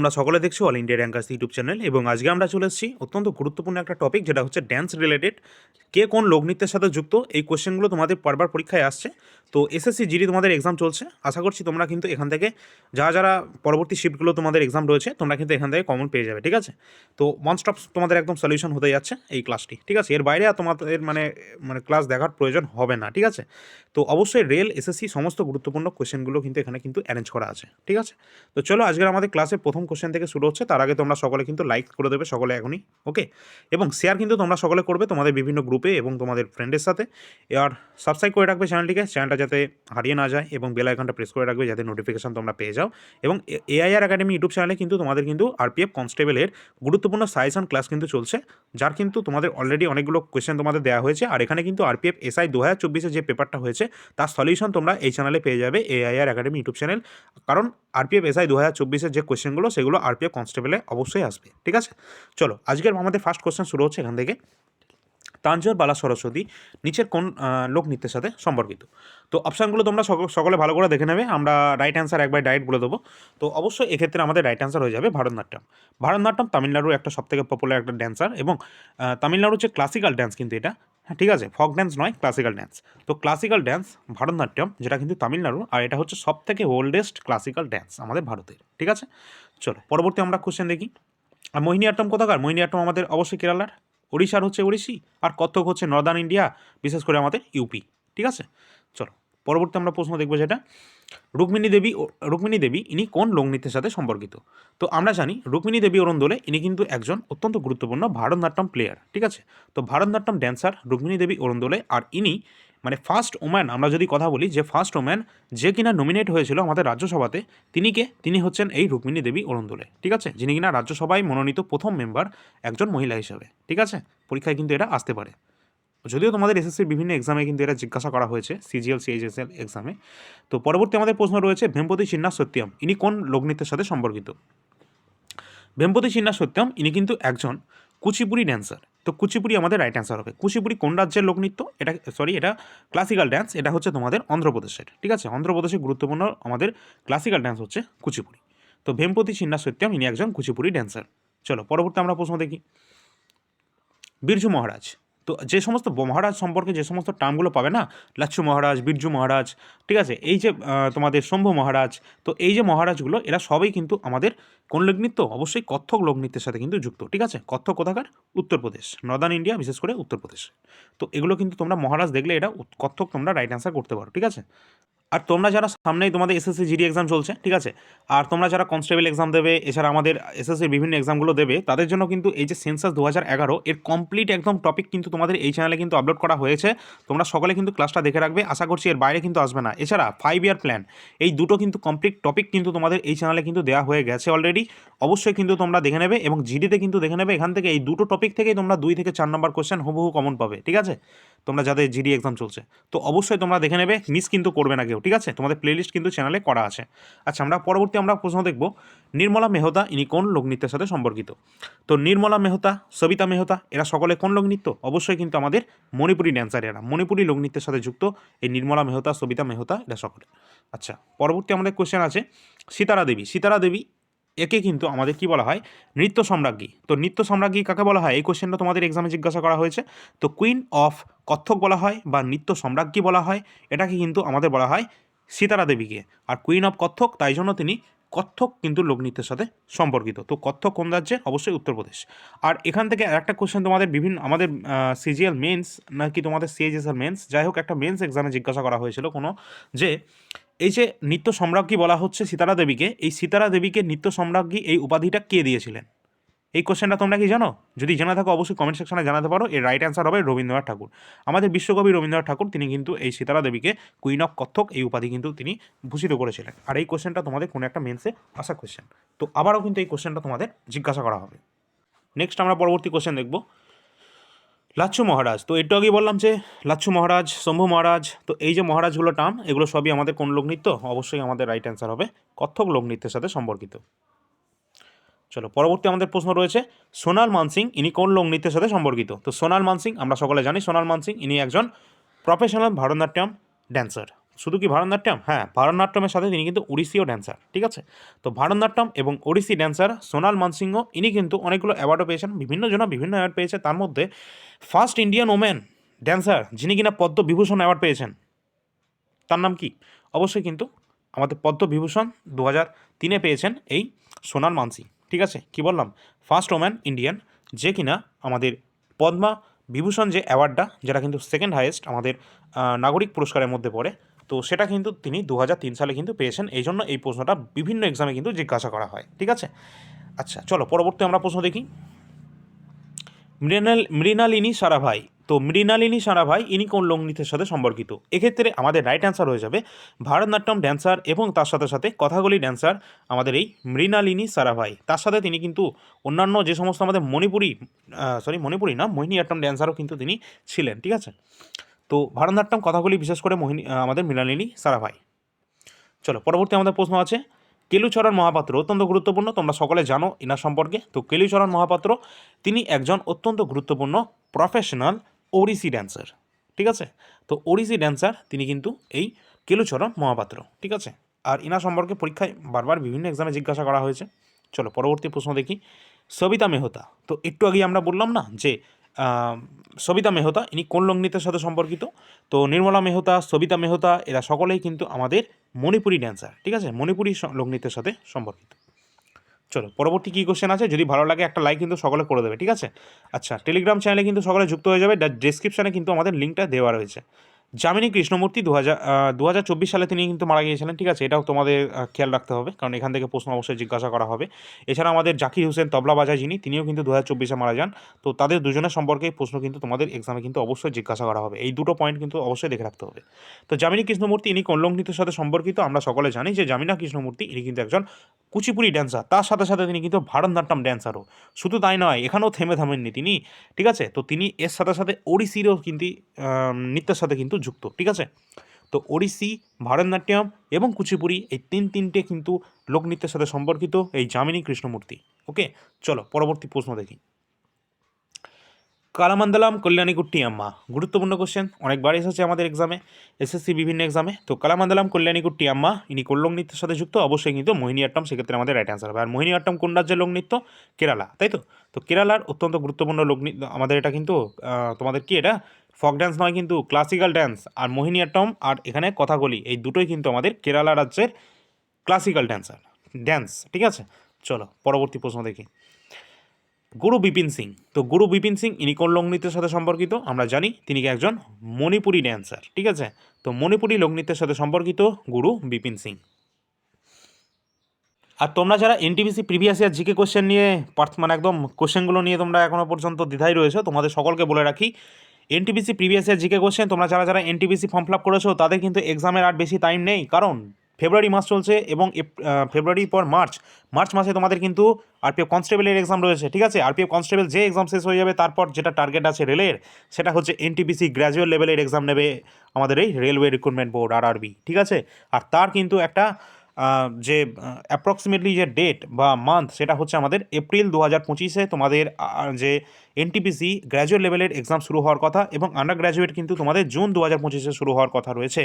আমরা সকলে দেখছি all India rankers YouTube channel এবং আজকে আমরা চলে এসেছি অত্যন্ত গুরুত্বপূর্ণ একটা টপিক যেটা হচ্ছে ড্যান্স রিলেটেড কে কোন লোকনৃত্যের সাথে যুক্ত? এই কোশ্চেনগুলো তোমাদের বারবার পরীক্ষায় আসছে। তো এসএসসি জিডি তোমাদের এক্সাম চলছে। আশা করছি তোমরা কিন্তু এখান থেকে যারা যারা পরবর্তী শিফটগুলো তোমাদের এক্সাম রয়েছে, তোমরা কিন্তু এখান থেকে কমন পেয়ে যাবে, ঠিক আছে? তো ওয়ান স্টপ তোমাদের একদম সলিউশন হতে যাচ্ছে এই ক্লাসটি ঠিক আছে? এর বাইরে আর তোমাদের মানে মানে ক্লাস দেখার প্রয়োজন হবে না, ঠিক আছে? তো অবশ্যই রেল এসএসসি সমস্ত গুরুত্বপূর্ণ কোশ্চেনগুলো কিন্তু এখানে কিন্তু অ্যারেঞ্জ করা আছে, ঠিক আছে? তো চলো আজকের আমাদের ক্লাসের প্রথম কোশ্চেন থেকে শুরু হচ্ছে, তার আগে তোমরা সকলে কিন্তু লাইক করে দেবে সকলে এখনই ওকে এবং শেয়ার কিন্তু তোমরা সকলে করবে তোমাদের বিভিন্ন গ্রুপে এবং তোমাদের ফ্রেন্ডের সাথে। আর সাবস্ক্রাইব করে রাখবে চ্যানেলটিকে চ্যানেলটা যাতে হারিয়ে না যায় এবং বেল আইকনটা প্রেস করে রাখবে যাতে নোটিফিকেশন তোমরা পেয়ে যাও। এবং এআইআর একাডেমি ইউটিউব চ্যানেলে কিন্তু তোমাদের কিন্তু আরপিএফ কনস্টেবলের গুরুত্বপূর্ণ সাজেশন ক্লাস কিন্তু চলছে, যার কিন্তু তোমাদের অলরেডি অনেকগুলো কোয়েশ্চেন তোমাদের দেওয়া হয়েছে। আর এখানে কিন্তু আরপিএফ এসআই দু হাজার চব্বিশে যে পেপারটা হয়েছে, তার সলিউশন তোমরা এই চ্যানেলে পেয়ে যাবে এআইআর একাডেমি ইউটিউব চ্যানেল কারণ আরপিএফ এসআই দু হাজার চব্বিশের যে কোয়েশ্চেনগুলো সেগুলো আরপিএফ কনস্টেবলে অবশ্যই আসবে, ঠিক আছে? চলো, আজকের আমাদের ফার্স্ট কোয়েশ্চেন শুরু হচ্ছে এখান থেকে। তাঞ্জোর বালা সরস্বতী, নিচের কোন লোকনৃত্যের সাথে সম্পর্কিত? তো অপশানগুলো তোমরা সকল- ভালো করে দেখে নেবে, আমরা রাইট অ্যান্সার একবার ডাইরেক্ট বলে দেবো। তো অবশ্যই এক্ষেত্রে আমাদের রাইট অ্যান্সার হয়ে যাবে ভারতনাট্যম। ভারতনাট্যম তামিলনাড়ুর একটা সবথেকে পপুলার একটা ড্যান্সার এবং তামিলনাড়ুর যে ক্লাসিক্যাল ড্যান্স কিন্তু এটা ঠিক আছে ফক ড্যান্স নয় ক্লাসিক্যাল ড্যান্স তো ক্লাসিক্যাল ড্যান্স ভারতনাট্যম, যেটা কিন্তু তামিলনাড়ু, আর এটা হচ্ছে সব থেকে ওল্ডেস্ট ক্লাসিক্যাল ড্যান্স আমাদের ভারতের, ঠিক আছে? চলো, পরবর্তী আমরা কোশ্চেন দেখি। আর মোহিনীআট্টম কোথাকার? মোহিনীআট্টম আমাদের অবশ্যই কেরালার, ওড়িশার হচ্ছে ওড়িশি, আর কত্থক হচ্ছে নর্দার্ন ইন্ডিয়া বিশেষ করে আমাদের ইউপি ঠিক আছে? পরবর্তী আমরা প্রশ্ন দেখব যেটা, রুক্মিণী দেবী রুক্মিণী দেবী ইনি কোন লোকনৃত্যের সাথে সম্পর্কিত? তো আমরা জানি রুক্মিণী দেবী অরুণদোলে ইনি কিন্তু একজন অত্যন্ত গুরুত্বপূর্ণ ভারতনাট্যম প্লেয়ার ঠিক আছে? তো ভারতনাট্যম ড্যান্সার রুক্মিণী দেবী অরুণদোলে আর ইনি মানে ফার্স্ট ওম্যান আমরা যদি কথা বলি যে ফার্স্ট ওম্যান যে কিনা নমিনেট হয়েছিল আমাদের রাজ্যসভাতে, তিনি কে? তিনি হচ্ছেন এই রুক্মিণী দেবী অরুণদোলে ঠিক আছে? যিনি কিনা রাজ্যসভায় মনোনীত প্রথম মেম্বার একজন মহিলা হিসেবে, ঠিক আছে? পরীক্ষায় কিন্তু এটা আসতে পারে। যদিও তোমাদের এসএসসির বিভিন্ন এক্সামে কিন্তু এটা জিজ্ঞাসা করা হয়েছে সিজিএল সিএইচএসএল এক্সামে তো পরবর্তী আমাদের প্রশ্ন রয়েছে, ভেম্পতি চিন্না সত্যম ইনি কোন লোকনৃত্যের সাথে সম্পর্কিত? ভেম্পতি চিন্না সত্যম ইনি কিন্তু একজন কুচিপুড়ি ড্যান্সার তো কুচিপুড়ি আমাদের রাইট অ্যান্সার হবে। কুচিপুড়ি কোন রাজ্যের লোকনৃত্য? এটা সরি এটা ক্লাসিক্যাল ড্যান্স এটা হচ্ছে তোমাদের অন্ধ্রপ্রদেশের, ঠিক আছে? অন্ধ্রপ্রদেশের গুরুত্বপূর্ণ আমাদের ক্লাসিক্যাল ড্যান্স হচ্ছে কুচিপুড়ি। তো ভেম্পতি চিন্না সত্যম ইনি একজন কুচিপুড়ি ড্যান্সার চলো, পরবর্তী আমরা প্রশ্ন দেখি। বিরজু মহারাজ তো যে সমস্ত মহারাজ সম্পর্কে যে সমস্ত টার্মগুলো পাবে না, লাচ্ছু মহারাজ, বিরজু মহারাজ, ঠিক আছে? এই যে তোমাদের শম্ভু মহারাজ, তো এই যে মহারাজগুলো, এরা সবাই কিন্তু আমাদের কোন লোকনৃত্য অবশ্যই কত্থক লোকনৃত্যের সাথে কিন্তু যুক্ত, ঠিক আছে? কত্থক কোথাকার? উত্তরপ্রদেশ নর্দার্ন ইন্ডিয়া বিশেষ করে উত্তরপ্রদেশ। তো এগুলো কিন্তু তোমরা মহারাজ দেখলে এটা কত্থক তোমরা রাইট অ্যান্সার করতে পারো, ঠিক আছে? আর তোমরা যারা সামনেই তোমাদের এসএসসি জিডি এক্সাম চলছে, ঠিক আছে? আর তোমরা যারা কনস্টেবল এক্সাম দেবে, এছাড়া আমাদের এসএসসির বিভিন্ন এক্সামগুলো দেবে, তাদের জন্য কিন্তু এই যে সেন্সাস দু এগারো, এর কমপ্লিট একদম টপিক কিন্তু তোমাদের এই চ্যানেলে কিন্তু আপলোড করা হয়েছে। তোমরা সকলে কিন্তু ক্লাসটা দেখে রাখবে, আশা করছি এর বাইরে কিন্তু আসবে না। এছাড়া ফাইভ ইয়ার প্ল্যান এই দুটো কিন্তু কমপ্লিট টপিক কিন্তু তোমাদের এই চ্যানেলে কিন্তু দেওয়া হয়ে গেছে অলরেডি অবশ্যই কিন্তু তোমরা দেখে নেবে এবং জিডিতে কিন্তু দেখে নেবে, এখান থেকে এই দুটো টপিক থেকেই তোমরা দুই থেকে চার নম্বর কোশ্চেন হুবহু কমন পাবে, ঠিক আছে? তোমরা যাদের জিডি এক্সাম চলছে। তো অবশ্যই তোমরা দেখে নেবে মিস কিন্তু করবে না কেউ, ঠিক আছে? তোমাদের প্লেলিস্ট কিন্তু চ্যানেলে করা আছে। আচ্ছা আমরা পরবর্তী আমরা প্রশ্ন দেখব, নির্মলা মেহতা, ইনি কোন লোকনৃত্যের সাথে সম্পর্কিত? তো নির্মলা মেহতা, সবিতা মেহতা, এরা সকলে কোন লোকনৃত্য? অবশ্যই কিন্তু আমাদের মণিপুরি ড্যান্সার এরা, মণিপুরি লোকনৃত্যের সাথে যুক্ত এই নির্মলা মেহতা, সবিতা মেহতা, এরা সকলে। আচ্ছা পরবর্তী আমাদের কোয়েশ্চেন আছে, সীতারা দেবী। সীতারা দেবী একে কিন্তু আমাদের কি বলা হয়? নৃত্য সম্রাজ্ঞী। তো নৃত্য সম্রাজ্ঞী কাকে বলা হয়? এই কোশ্চেনটা তোমাদের এক্সামে জিজ্ঞাসা করা হয়েছে। তো কুইন অফ কত্থক বলা হয় বা নৃত্য সম্রাজ্ঞী বলা হয়, এটাকে কিন্তু আমাদের বলা হয় সীতারা দেবীকে। আর কুইন অফ কত্থক, তাই জন্য তিনি কত্থক কিন্তু লোকনৃত্যের সাথে সম্পর্কিত। তো কত্থক কোন রাজ্যে অবশ্যই উত্তরপ্রদেশ। আর এখান থেকে একটা কোশ্চেন তোমাদের বিভিন্ন, আমাদের সিজিএল মেন্স নাকি তোমাদের সিএইচএসএল মেন্স যাই হোক, একটা মেন্স এক্সামে জিজ্ঞাসা করা হয়েছিল কোনো যে এই যে নিত্য সম্রাজ্ঞী বলা হচ্ছে সীতারা দেবীকে, এই সীতারা দেবীকে নিত্য সম্রাজ্ঞী এই উপাধিটা কে দিয়েছিলেন? এই কোশ্চেনটা তোমরা কি জানো? যদি জানা থাকো, অবশ্যই কমেন্ট সেকশনে জানাতে পারো। এর রাইট অ্যান্সার হবে রবীন্দ্রনাথ ঠাকুর। আমাদের বিশ্বকবি রবীন্দ্রনাথ ঠাকুর, তিনি কিন্তু এই সীতারা দেবীকে কুইন অফ কত্থক এই উপাধি কিন্তু তিনি ভূষিত করেছিলেন। আর এই কোশ্চেনটা তোমাদের কোনো একটা মেন্সে আসা কোশ্চেন তো আবারও কিন্তু এই কোশ্চেনটা তোমাদের জিজ্ঞাসা করা হবে। নেক্সট আমরা পরবর্তী কোশ্চেন দেখব। লাচ্ছু মহারাজ, তো একটু আগেই বললাম যে লাচ্ছু মহারাজ, শম্ভু মহারাজ, তো এই যে মহারাজগুলো টার্ম এগুলো সবই আমাদের কোন লোকনৃত্য? অবশ্যই আমাদের রাইট অ্যান্সার হবে কত্থক লোকনৃত্যের সাথে সম্পর্কিত। চলো, পরবর্তী আমাদের প্রশ্ন রয়েছে, সোনাল মানসিং ইনি কোন লোকনৃত্যের সাথে সম্পর্কিত? তো সোনাল মানসিং আমরা সকলে জানি সোনাল মানসিং ইনি একজন প্রফেশনাল ভারতনাট্যম ড্যান্সার শুধু কি ভারতনাট্যম? হ্যাঁ ভারতনাট্যমের সাথে তিনি কিন্তু ওড়িশিও ড্যান্সার ঠিক আছে? তো ভারতনাট্যম এবং ওড়িশি ড্যান্সার সোনাল মানসিংহ, ইনি কিন্তু অনেকগুলো অ্যাওয়ার্ডও পেয়েছেন, বিভিন্ন জন বিভিন্ন অ্যাওয়ার্ড পেয়েছে। তার মধ্যে ফার্স্ট ইন্ডিয়ান ওমেন ড্যান্সার যিনি কিনা পদ্মবিভূষণ অ্যাওয়ার্ড পেয়েছেন। তার নাম কি? অবশ্যই কিন্তু আমাদের পদ্মবিভূষণ দু হাজার তিনে পেয়েছেন এই সোনাল মানসি ঠিক আছে? কি বললাম? ফার্স্ট ওম্যান ইন্ডিয়ান যে কিনা আমাদের পদ্মা বিভূষণ যে অ্যাওয়ার্ডটা যেটা কিন্তু সেকেন্ড হাইয়েস্ট আমাদের নাগরিক পুরস্কারের মধ্যে পড়ে তো সেটা কিন্তু তিনি দু হাজার তিন সালে কিন্তু পেয়েছেন। এই জন্য এই প্রশ্নটা বিভিন্ন এক্সামে কিন্তু জিজ্ঞাসা করা হয়, ঠিক আছে? আচ্ছা চলো পরবর্তী আমরা প্রশ্ন দেখি। মৃণাল, মৃণালিনী সারাভাই। তো মৃণালিনী সারাভাই, ইনি কোন লোকনৃত্যের সাথে সম্পর্কিত? এক্ষেত্রে আমাদের রাইট অ্যান্সার হয়ে যাবে ভারতনাট্যম ড্যান্সার এবং তার সাথে সাথে কথাগুলি ড্যান্সার আমাদের এই মৃণালিনী সারাভাই। তার সাথে তিনি কিন্তু অন্যান্য যে সমস্ত আমাদের মণিপুরি সরি মণিপুরি না মোহিনীআট্টম ড্যান্সারও কিন্তু তিনি ছিলেন, ঠিক আছে? তো ভারতনাট্যম কথাগুলি বিশেষ করে মোহিনী আমাদের মৃণালিনী সারাভাই চলো, পরবর্তী আমাদের প্রশ্ন আছে। কেলুচরণ মহাপাত্র অত্যন্ত গুরুত্বপূর্ণ, তোমরা সকলে জানো এনার সম্পর্কে। তো কেলুচরণ মহাপাত্র, তিনি একজন অত্যন্ত গুরুত্বপূর্ণ প্রফেশনাল ওড়িশি ড্যান্সার ঠিক আছে? তো ওড়িশি ড্যান্সার তিনি কিন্তু এই কেলুচরণ মহাপাত্র, ঠিক আছে? আর এনার সম্পর্কে পরীক্ষায় বারবার বিভিন্ন এক্সামে জিজ্ঞাসা করা হয়েছে। চলো, পরবর্তী প্রশ্ন দেখি। সবিতা মেহতা, তো একটু আগে আমরা বললাম না যে সবিতা মেহতা, ইনি কোন লগ্নিতের সাথে সম্পর্কিত? তো নির্মলা মেহতা, সবিতা মেহতা, এরা সকলেই কিন্তু আমাদের মণিপুরি ড্যান্সার ঠিক আছে? মণিপুরি লগ্নিতের সাথে সম্পর্কিত। চলো, পরবর্তী কী কোশ্চেন আছে? যদি ভালো লাগে একটা লাইক কিন্তু সকলে করে দেবে, ঠিক আছে? আচ্ছা টেলিগ্রাম চ্যানেলে কিন্তু সকলে যুক্ত হয়ে যাবে ডেসক্রিপশানে কিন্তু আমাদের লিঙ্কটা দেওয়া রয়েছে। যামিনী কৃষ্ণমূর্তি দু হাজার দু সালে তিনি কিন্তু মারা গিয়েছিলেন, ঠিক আছে? এটাও তোমাদের খেয়াল রাখতে হবে, কারণ এখান থেকে প্রশ্ন অবশ্যই জিজ্ঞাসা করা হবে। এছাড়া আমাদের জাকির হোসেন, তবলা বাজায় যিনি, তিনিও কিন্তু দু হাজার মারা যান। তো তাদের দুজনের সম্পর্কে প্রশ্ন কিন্তু তোমাদের এক্সামে কিন্তু অবশ্যই জিজ্ঞাসা করা হবে। এই দুটো পয়েন্ট কিন্তু অবশ্যই দেখে রাখতে হবে। তো যামিনী কৃষ্ণমূর্তি, ইনি কল্যাণ নৃত্যের সাথে সম্পর্কিত, আমরা সকলে জানি যে জামিনা কৃষ্ণমূর্তি, ইনি কিন্তু একজন কুচিপুরি ড্যান্সার তার সাথে সাথে তিনি কিন্তু ভারতনাট্যম ড্যান্সারও শুধু তাই নয়, এখানেও থেমে থামেননি তিনি, ঠিক আছে? তো তিনি এর সাথে সাথে ওড়িশিরও কিন্তু নৃত্যের সাথে কিন্তু যুক্ত, ঠিক আছে? তো ওড়িশি, ভারতনাট্যম এবং কুচিপুরি এই তিন তিনটে কিন্তু লোকনৃত্যের সাথে সম্পর্কিত এই যামিনী কৃষ্ণমূর্তি, ওকে? চলো, পরবর্তী প্রশ্ন দেখি। কালামান্দালাম কল্যাণীকুট্টি আম্মা, গুরুত্বপূর্ণ কোশ্চেন অনেকবার এসেছে আমাদের এক্সামে এসএসসি বিভিন্ন এক্সামে তো কালামান্দালাম কল্যাণীকুট্টি আম্মা, ইনি কোন লোকনৃত্যের সাথে যুক্ত? অবশ্যই কিন্তু মোহিনীআট্টম সেক্ষেত্রে আমাদের রাইট অ্যান্সার হবে। আর মোহিনীআট্টম কোন রাজ্যের লোকনৃত্য? কেরালা, তাই তো? তো কেরালার অত্যন্ত গুরুত্বপূর্ণ লোকনৃত্য, আমাদের এটা কিন্তু তোমাদের কি এটা? ফক ড্যান্স নয় কিন্তু ক্লাসিক্যাল ড্যান্স আর মোহিনীআট্টম আর এখানে কথাগুলি এই দুটোই কিন্তু আমাদের কেরালা রাজ্যের ক্লাসিক্যাল ড্যান্সার ড্যান্স ঠিক আছে? চলো, পরবর্তী প্রশ্ন দেখি। গুরু বিপিন সিং। তো গুরু বিপিন সিং, ইনি কোন লোকনৃত্যের সাথে সম্পর্কিত? আমরা জানি তিনি একজন মণিপুরি ড্যান্সার ঠিক আছে? তো মণিপুরি লোকনৃত্যের সাথে সম্পর্কিত গুরু বিপিন সিং। আর তোমরা যারা NTPC previous year GK question নিয়ে, পার্থ মানে একদম কোশ্চেনগুলো নিয়ে তোমরা এখনও পর্যন্ত দ্বিধায় রয়েছে, তোমাদের সকলকে বলে রাখি NTPC previous year GK question তোমরা যারা যারা এনটিপিসি ফর্ম ফিল আপ করেছ, তাদের কিন্তু এক্সামের আর বেশি টাইম নেই। কারণ ফেব্রুয়ারি মাস চলছে এবং ফেব্রুয়ারি পর মার্চ মার্চ মাসে তোমাদের কিন্তু আরপিএফ কনস্টেবলের এক্সাম রয়েছে, ঠিক আছে? আরপিএফ কনস্টেবল যে এক্সাম শেষ হয়ে যাবে, তারপর যেটা টার্গেট আছে রেলের, সেটা হচ্ছে এনটিপিসি গ্র্যাজুয়েট লেভেলের এক্সাম নেবে আমাদের এই রেলওয়ে রিক্রুটমেন্ট বোর্ড আরআরবি ঠিক আছে? আর তার কিন্তু একটা যে অ্যাপ্রক্সিমেটলি যে ডেট বা মান্থ সেটা হচ্ছে আমাদের এপ্রিল দু হাজার পঁচিশে তোমাদের যে এনটিপিসি গ্র্যাজুয়েট লেভেলের এক্সাম শুরু হওয়ার কথা এবং আন্ডার গ্র্যাজুয়েট কিন্তু তোমাদের জুন দু হাজার পঁচিশে শুরু হওয়ার কথা রয়েছে।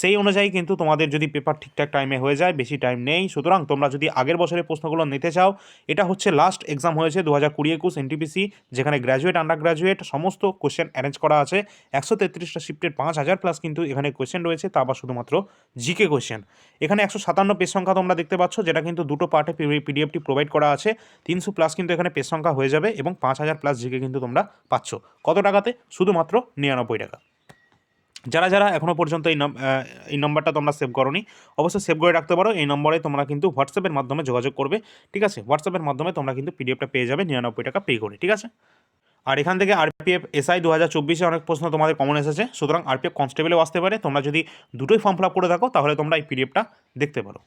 সেই অনুযায়ী কিন্তু তোমাদের যদি পেপার ঠিকঠাক টাইমে হয়ে যায়, বেশি টাইম নেই। সুতরাং তোমরা যদি আগের বছরের প্রশ্নগুলো নিতে চাও, এটা হচ্ছে লাস্ট এক্সাম হয়েছে দু হাজার কুড়ি একুশ এনটিপিসি যেখানে গ্র্যাজুয়েট আন্ডার গ্র্যাজুয়েট সমস্ত কোশ্চেন অ্যারেঞ্জ করা আছে। একশো তেত্রিশটা শিফটের পাঁচ হাজার প্লাস কিন্তু এখানে কোশ্চেন রয়েছে, তা আবার শুধুমাত্র জিকে কোশ্চেন এখানে একশো সাতান্ন পেজ সংখ্যা তোমরা দেখতে পাচ্ছ, যেটা কিন্তু দুটো পার্টে পিডিএফটি প্রোভাইড করা আছে। তিনশো প্লাস কিন্তু এখানে পেজ সংখ্যা হয়ে যাবে এবং পাঁচ হাজার প্লাস জিকে কিন্তু তোমরা পাচ্ছ। কত টাকাতে? শুধুমাত্র নিরানব্বই টাকা। যারা যারা এখনও পর্যন্ত এই এই নম্বরটা তোমরা সেভ করোনি, অবশ্যই সেভ করে রাখতে পারো। এই নম্বরে তোমরা কিন্তু হোয়াটসঅ্যাপের মাধ্যমে যোগাযোগ করবে, ঠিক আছে? হোয়াটসঅ্যাপের মাধ্যমে তোমরা কিন্তু পিডিএফটা পেয়ে যাবে নিরানব্বই টাকা পে করে, ঠিক আছে? আর এখান থেকে আরপিএফ এসআই দু হাজার চব্বিশে অনেক প্রশ্ন তোমাদের কমন এসেছে। সুতরাং আরপিএফ কনস্টেবলেও আসতে পারে। তোমরা যদি দুটোই ফর্ম ফিল আপ করে থাকো, তাহলে তোমরা এই পিডিএফটা দেখতে পারো।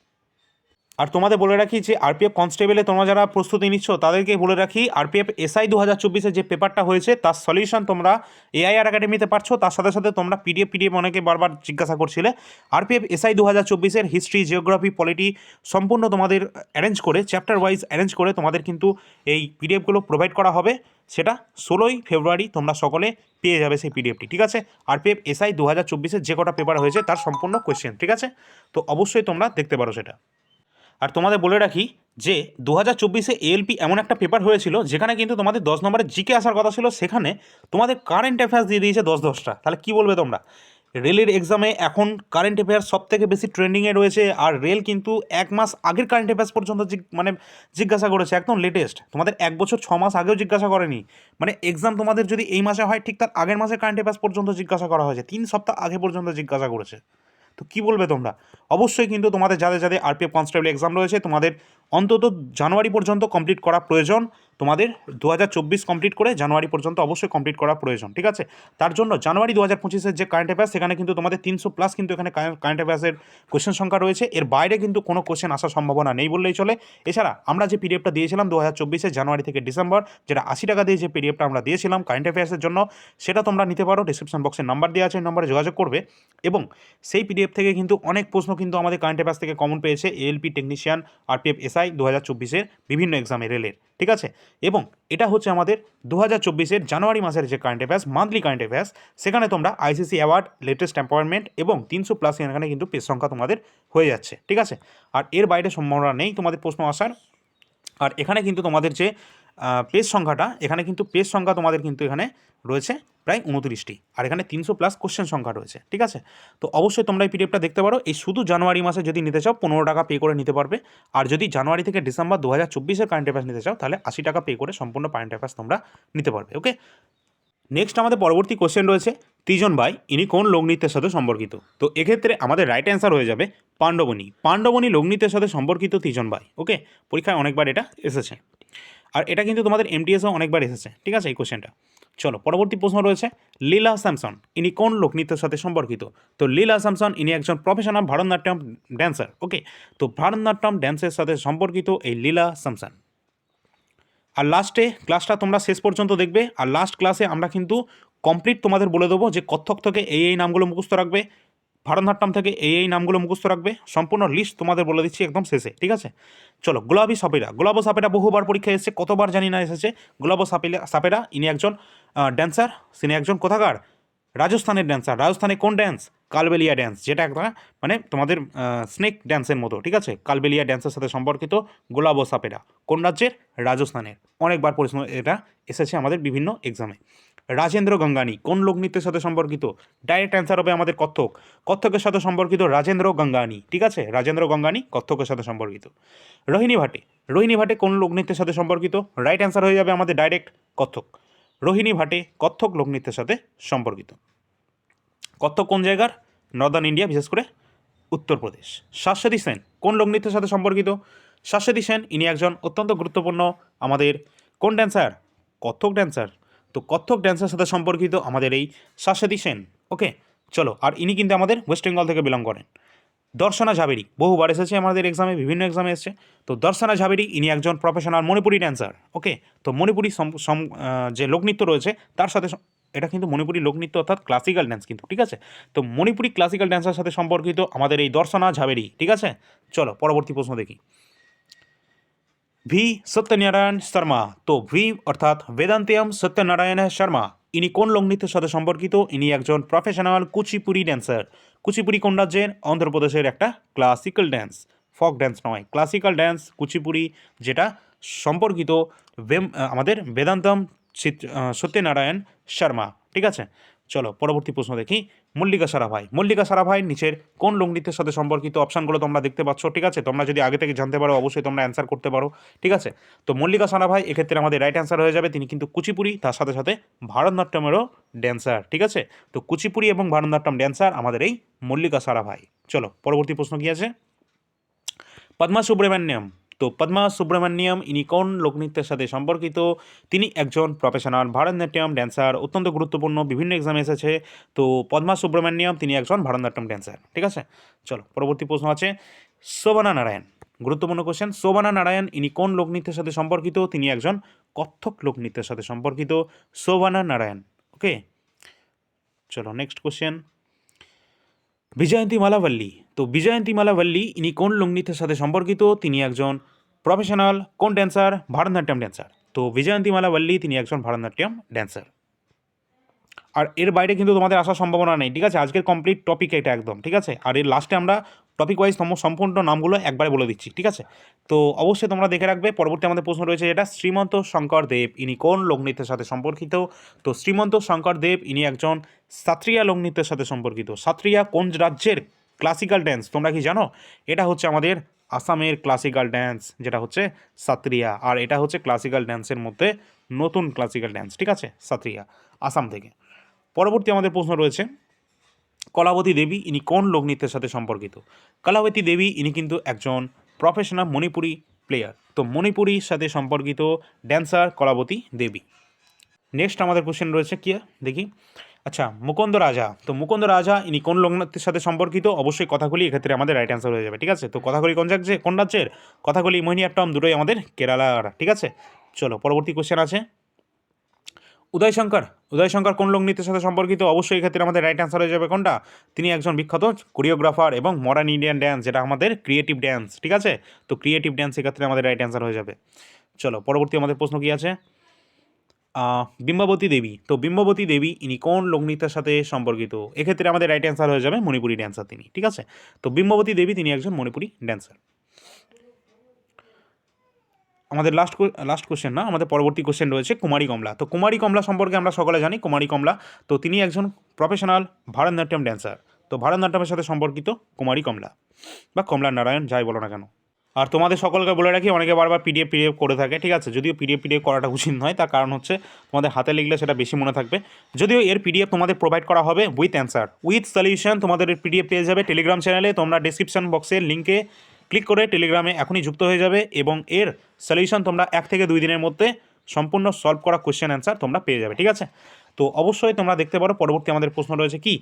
আর তোমাদের বলে রাখি যে আরপিএফ কনস্টেবলে তোমরা যারা প্রস্তুতি নিচ্ছ, তাদেরকে বলে রাখি আরপিএফ এসআই দু হাজার চব্বিশে যে পেপারটা হয়েছে, তার সলিউশন তোমরা এআইআর একাডেমিতে পারছ। তার সাথে সাথে তোমরা পিডিএফ পিডিএফ অনেকে বারবার জিজ্ঞাসা করছিলে। আরপিএফ এসআই দু হাজার চব্বিশের হিস্ট্রি জিওগ্রাফি পলিটি সম্পূর্ণ তোমাদের অ্যারেঞ্জ করে চ্যাপ্টার ওয়াইজ অ্যারেঞ্জ করে তোমাদের কিন্তু এই পিডিএফগুলো প্রোভাইড করা হবে। সেটা ষোলোই ফেব্রুয়ারি তোমরা সকলে পেয়ে যাবে সেই পিডিএফটি ঠিক আছে? আরপিএফ এসআই দু হাজার চব্বিশের যে কটা পেপার হয়েছে, তার সম্পূর্ণ কোয়েশ্চেন ঠিক আছে? তো অবশ্যই তোমরা দেখতে পারো সেটা। আর তোমাদের বলে রাখি যে দু হাজার চব্বিশে এএলপি এমন একটা পেপার হয়েছিল যেখানে কিন্তু তোমাদের দশ নম্বরের জিকে আসার কথা ছিল। সেখানে তোমাদের কারেন্ট অ্যাফেয়ার্স দিয়ে দিয়েছে দশ দশটা। তাহলে কী বলবে তোমরা? রেলের এক্সামে এখন কারেন্ট অ্যাফেয়ার্স সব থেকে বেশি ট্রেন্ডিংয়ে রয়েছে আর রেল কিন্তু এক মাস আগের কারেন্ট অ্যাফেয়ার্স পর্যন্ত মানে জিজ্ঞাসা করেছে, একদম লেটেস্ট তোমাদের এক বছর ছ মাস আগেও জিজ্ঞাসা করেনি। মানে এক্সাম তোমাদের যদি এই মাসে হয়, ঠিক তার আগের মাসে কারেন্ট অ্যাফেয়ার্স পর্যন্ত জিজ্ঞাসা করা হয়েছে। তিন সপ্তাহ আগে পর্যন্ত জিজ্ঞাসা করেছে। তো কী বলবে তোমরা? অবশ্যই কিন্তু তোমাদের যাদের যাদের আরপিএফ কনস্টেবল এক্সাম রয়েছে তোমাদের অন্তত জানুয়ারি পর্যন্ত কমপ্লিট করা প্রয়োজন। তোমাদের দু হাজার চব্বিশ কমপ্লিট করে জানুয়ারি পর্যন্ত অবশ্যই কমপ্লিট করা প্রয়োজন, ঠিক আছে? তার জন্য জানুয়ারি দু হাজার পঁচিশের যে কারেন্ট অ্যাফেয়ার্স সেখানে কিন্তু তোমাদের তিনশো প্লাস কিন্তু এখানে কারেন্ট অ্যাফেয়ার্সের কোশ্চেন সংখ্যা রয়েছে। এর বাইরে কিন্তু কোনো কোশ্চেন আসার সম্ভাবনা নেই বললেই চলে। এছাড়া আমরা যে পিডিএফটা দিয়েছিলাম দু হাজার চব্বিশে জানুয়ারি থেকে ডিসেম্বর যেটা আশি টাকা দিয়ে যে পিডিএফটা আমরা দিয়েছিলাম কারেন্ট অ্যাফেয়ার্সের জন্য, সেটা তোমরা নিতে পারো। ডিসক্রিপশন বক্সে নাম্বার দেওয়া আছে নম্বরে যোগাযোগ করবে। এবং সেই পিডিএফ থেকে কিন্তু অনেক প্রশ্ন কিন্তু আমাদের কারেন্ট অ্যাফেয়ার্স থেকে কমন পেয়েছে। এলপি টেকনিশিয়ান আরপিএফ এসআই দু হাজার চব্বিশের বিভিন্ন এক্সামে রেলের ঠিক আছে? এবং এটা হচ্ছে আমাদের দু হাজার চব্বিশের জানুয়ারি মাসের যে current affairs monthly current affairs সেখানে তোমরা আইসিসি অ্যাওয়ার্ড লেটেস্ট অ্যাপয়েন্টমেন্ট এবং তিনশো প্লাস এখানে কিন্তু পেজ সংখ্যা তোমাদের হয়ে যাচ্ছে, ঠিক আছে? আর এর বাইরে সম্ভাবনা নেই তোমাদের প্রশ্ন আসার। আর এখানে কিন্তু তোমাদের যে পেজ সংখ্যাটা, এখানে কিন্তু পেজ সংখ্যা তোমাদের কিন্তু এখানে রয়েছে প্রায় উনত্রিশটি। আর এখানে তিনশো প্লাস কোশ্চেন সংখ্যা রয়েছে, ঠিক আছে? তো অবশ্যই তোমরা এই পিডিএফটা দেখতে পারো। এই শুধু জানুয়ারি মাসে যদি নিতে চাও, পনেরো টাকা পে করে নিতে পারবে। আর যদি জানুয়ারি থেকে ডিসেম্বর দু হাজার চব্বিশের কারেন্ট অ্যাফেয়ার্স নিতে চাও, তাহলে আশি টাকা পে করে সম্পূর্ণ কারেন্ট অ্যাফেয়ার্স তোমরা নিতে পারবে ওকে নেক্সট আমাদের পরবর্তী কোশ্চেন রয়েছে তিজন ভাই ইনি কোন লোকনৃত্যের সাথে সম্পর্কিত। তো এক্ষেত্রে আমাদের রাইট অ্যান্সার হয়ে যাবে পাণ্ডবনী। পাণ্ডবনী লোকনৃত্যের সাথে সম্পর্কিত তিজন ভাই ওকে পরীক্ষায় অনেকবার এটা এসেছে। আর এটা কিন্তু তোমাদের এমটিএসও অনেকবার এসেছে, ঠিক আছে এই কোশ্চেনটা চলো, পরবর্তী প্রশ্ন রয়েছে, লীলা স্যামসন, ইনি কোন লোকনৃত্যের সাথে সম্পর্কিত? তো লীলা স্যামসন, ইনি একজন প্রফেশনাল ভারতনাট্যম ড্যান্সার ওকে তো ভারতনাট্যম ড্যান্সের সাথে সম্পর্কিত এই লীলা স্যামসন। আর লাস্টে ক্লাসটা তোমরা শেষ পর্যন্ত দেখবে, আর লাস্ট ক্লাসে আমরা কিন্তু কমপ্লিট তোমাদের বলে দেবো যে কত্থক থেকে এই এই নামগুলো মুখস্থ রাখবে ভারতনাট্যম থেকে এই এই নামগুলো মুখস্থ রাখবে। সম্পূর্ণ লিস্ট তোমাদের বলে দিচ্ছি একদম শেষে, ঠিক আছে? চলো গোলাপি সাপেরা। গোলাপ সাপেরা বহুবার পরীক্ষায় এসেছে, কতবার জানি না এসেছে। গোলাপ সাপেলা, সাপেরা, ইনি একজন ড্যান্সার তিনি একজন কোথাকার? রাজস্থানের ড্যান্সার রাজস্থানে কোন ড্যান্স কালবেলিয়া ড্যান্স যেটা একটা মানে তোমাদের স্নেক ড্যান্সের মতো, ঠিক আছে? কালবেলিয়া ড্যান্সের সাথে সম্পর্কিত গোলাব সাপেরা। কোন রাজ্যের? রাজস্থানের। অনেকবার পরিশ্রম, এটা এসেছে আমাদের বিভিন্ন এক্সামে রাজেন্দ্র গঙ্গানি, কোন লোকনৃত্যের সাথে সম্পর্কিত? ডাইরেক্ট অ্যান্সার হবে আমাদের কত্থক। কত্থকের সাথে সম্পর্কিত রাজেন্দ্র গঙ্গানি, ঠিক আছে? রাজেন্দ্র গঙ্গানি কত্থকের সাথে সম্পর্কিত। রোহিণী ভাটে রোহিণী ভাটে কোন লোকনৃত্যের সাথে সম্পর্কিত? রাইট অ্যান্সার হয়ে যাবে আমাদের ডাইরেক্ট কত্থক। রোহিণী ভাটে কত্থক লোকনৃত্যের সাথে সম্পর্কিত। কত্থক কোন জায়গার? নর্দার্ন ইন্ডিয়া বিশেষ করে উত্তরপ্রদেশ শাশ্বতী সেন, কোন লোকনৃত্যের সাথে সম্পর্কিত? শাশ্বতী সেন, ইনি একজন অত্যন্ত গুরুত্বপূর্ণ আমাদের কোন ড্যান্সার কত্থক ড্যান্সার তো কত্থক ড্যান্সের সাথে সম্পর্কিত আমাদের এই শাশ্বতী সেন। ওকে চলো, আর ইনি কিন্তু আমাদের ওয়েস্ট বেঙ্গল থেকে বিলং করেন। দর্শনা ঝাবেরি, বহুবার এসেছে আমাদের এক্সামে বিভিন্ন এক্সামে এসেছে। তো দর্শনা ঝাবেরি, ইনি একজন প্রফেশনাল মণিপুরি ড্যান্সার ওকে তো মণিপুরি যে লোকনৃত্য রয়েছে, তার সাথে এটা কিন্তু মণিপুরি লোকনৃত্য অর্থাৎ ক্লাসিক্যাল ড্যান্স কিন্তু, ঠিক আছে? তো মণিপুরি ক্লাসিক্যাল ড্যান্সের সাথে সম্পর্কিত আমাদের এই দর্শনা ঝাবেরি, ঠিক আছে? চলো, পরবর্তী প্রশ্ন দেখি। ভি সত্যনারায়ণ শর্মা তো ভি অর্থাৎ বেদান্তিয়াম সত্যনারায়ণ শর্মা ইনি কোন লোকনৃত্যের সাথে সম্পর্কিত ইনি একজন প্রফেশনাল কুচিপুরি ড্যান্সার কুচিপুরি কোন রাজ্যের অন্ধ্রপ্রদেশের একটা ক্লাসিক্যাল ড্যান্স ফক ড্যান্স নয় ক্লাসিক্যাল ড্যান্স কুচিপুরি যেটা সম্পর্কিত আমাদের বেদান্তম সত্যনারায়ণ শর্মা ঠিক আছে চলো পরবর্তী প্রশ্ন দেখি মল্লিকা সারাভাই। মল্লিকা সারাভাই নিচের কোন লোকনৃত্যের সাথে সম্পর্কিত অপশানগুলো তোমরা দেখতে পাচ্ছ, ঠিক আছে? তোমরা যদি আগে থেকে জানতে পারো, অবশ্যই তোমরা অ্যান্সার করতে পারো, ঠিক আছে? তো মল্লিকা সারাভাই এক্ষেত্রে আমাদের রাইট অ্যান্সার হয়ে যাবে, তিনি কিন্তু কুচিপুরি তার সাথে সাথে ভারতনাট্যমেরও ড্যান্সার ঠিক আছে? তো কুচিপুরি এবং ভারতনাট্যম ড্যান্সার আমাদের এই মল্লিকা সারাভাই। চলো, পরবর্তী প্রশ্ন কি আছে? পদ্মা সুব্রমণ্যম তো পদ্মা সুব্রমণ্যম ইনি কোন লোকনৃত্যের সাথে সম্পর্কিত। তিনি একজন প্রফেশনাল ভারতনাট্যম ড্যান্সার অত্যন্ত গুরুত্বপূর্ণ, বিভিন্ন এক্সামে এসেছে। তো পদ্মা সুব্রমণ্যম তিনি একজন ভারতনাট্যম ড্যান্সার ঠিক আছে? চলো, পরবর্তী প্রশ্ন আছে, শোভনা নারায়ণ। গুরুত্বপূর্ণ কোশ্চেন শোভানা নারায়ণ ইনি কোন লোকনৃত্যের সাথে সম্পর্কিত, তিনি একজন কত্থক লোকনৃত্যের সাথে সম্পর্কিত। শোভানা নারায়ণ ওকে চলো নেক্সট কোশ্চেন বিজয়ন্তী বল্লী তো বিজয়ন্তীমালা বল্লী ইনি কোন লোকনৃত্যের সাথে সম্পর্কিত? তিনি একজন প্রফেশনাল কোন ড্যান্সার ভারতনাট্যম ড্যান্সার তো বিজয়ন্তীমালা বল্লী তিনি একজন ভারতনাট্যম ড্যান্সার আর এর বাইরে কিন্তু তোমাদের আসার সম্ভাবনা নেই, ঠিক আছে? আজকের কমপ্লিট টপিক এটা একদম, ঠিক আছে? আর এর লাস্টে আমরা টপিক ওয়াইজ সম্পূর্ণ নামগুলো একবারে বলে দিচ্ছি, ঠিক আছে? তো অবশ্যই তোমরা দেখে রাখবে, পরবর্তী আমাদের প্রশ্ন রয়েছে যেটা, শ্রীমন্ত শঙ্কর দেব, ইনি কোন লোকনৃত্যের সাথে সম্পর্কিত? তো শ্রীমন্ত শঙ্কর দেব, ইনি একজন সাত্রিয়া লোকনৃত্যের সাথে সম্পর্কিত। সাত্রিয়া কোন রাজ্যের ক্লাসিক্যাল ড্যান্স তোমরা কি জানো? এটা হচ্ছে আমাদের আসামের ক্লাসিক্যাল ড্যান্স যেটা হচ্ছে সাত্রিয়া, আর এটা হচ্ছে ক্লাসিক্যাল ড্যান্সের মধ্যে নতুন ক্লাসিক্যাল ড্যান্স ঠিক আছে? সাত্রিয়া, আসাম থেকে। পরবর্তী আমাদের প্রশ্ন রয়েছে কলাবতী দেবী, ইনি কোন লোকনৃত্যের সাথে সম্পর্কিত? কলাবতী দেবী, ইনি কিন্তু একজন প্রফেশনাল মণিপুরি প্লেয়ার তো মণিপুরীর সাথে সম্পর্কিত ড্যান্সার কলাবতী দেবী। নেক্সট আমাদের কোশ্চেন রয়েছে কি দেখি। আচ্ছা মুকুন্দ রাজা। তো মুকুন্দ রাজা, ইনি কোন লোকনৃত্যের সাথে সম্পর্কিত? অবশ্যই কথাগুলি এক্ষেত্রে আমাদের রাইট অ্যান্সার হয়ে যাবে, ঠিক আছে? তো কথাগুলি কোন রাজ্যে কোন রাজ্যের? কথাগুলি মোহিনীয়াট্টম, দুটোই আমাদের কেরালার, ঠিক আছে? চলো, পরবর্তী কোশ্চেন আছে। উদয়শঙ্কর। উদয়শঙ্কর কোন লোকনৃত্যের সাথে সম্পর্কিত? অবশ্যই এক্ষেত্রে আমাদের রাইট অ্যান্সার হয়ে যাবে কোনটা? তিনি একজন বিখ্যাত কোরিওগ্রাফার এবং মডার্ন ইন্ডিয়ান ড্যান্স যেটা আমাদের ক্রিয়েটিভ ড্যান্স ঠিক আছে? তো ক্রিয়েটিভ ড্যান্স এক্ষেত্রে আমাদের রাইট অ্যান্সার হয়ে যাবে। চলো, পরবর্তী আমাদের প্রশ্ন কী আছে? বিম্বাবতী দেবী। তো বিম্বাবতী দেবী, ইনি কোন লোকনৃত্যের সাথে সম্পর্কিত? এক্ষেত্রে আমাদের রাইট অ্যান্সার হয়ে যাবে মণিপুরি ড্যান্সার তিনি, ঠিক আছে? তো বিম্বাবতী দেবী, তিনি একজন মণিপুরি ড্যান্সার আমাদের লাস্ট লাস্ট কোশ্চেন না, আমাদের পরবর্তী কোশ্চেন রয়েছে কুমারী কমলা। তো কুমারী কমলা সম্পর্কে আমরা সকলে জানি, কুমারী কমলা। তো তিনি একজন প্রফেশনাল ভারতনাট্যম ড্যান্সার তো ভারতনাট্যমের সাথে সম্পর্কিত কুমারী কমলা বা কমলা নারায়ণ, যাই বলো না কেন। আর তোমাদের সকলকে বলে রাখি, অনেকে বারবার পিডিএফ পিডিএফ করে থাকে, ঠিক আছে? যদিও পিডিএফ পিডিএফ করাটা উচিত নয়, তার কারণ হচ্ছে তোমাদের হাতে লিখলে সেটা বেশি মনে থাকবে। যদিও এর পিডিএফ তোমাদের প্রোভাইড করা হবে উইথ অ্যান্সার উইথ সলিউশন তোমাদের পিডিএফ পেয়ে যাবে। টেলিগ্রাম চ্যানেলে তোমরা ডিসক্রিপশন বক্সের লিঙ্কে ক্লিক করে টেলিগ্রামে এখনই যুক্ত হয়ে যাবে এবং এর সলিউশন তোমরা এক থেকে দুই দিনের মধ্যে সম্পূর্ণ সলভ করা কোশ্চেন অ্যান্সার তোমরা পেয়ে যাবে, ঠিক আছে? তো অবশ্যই তোমরা দেখতে পারো, পরবর্তী আমাদের প্রশ্ন রয়েছে কি?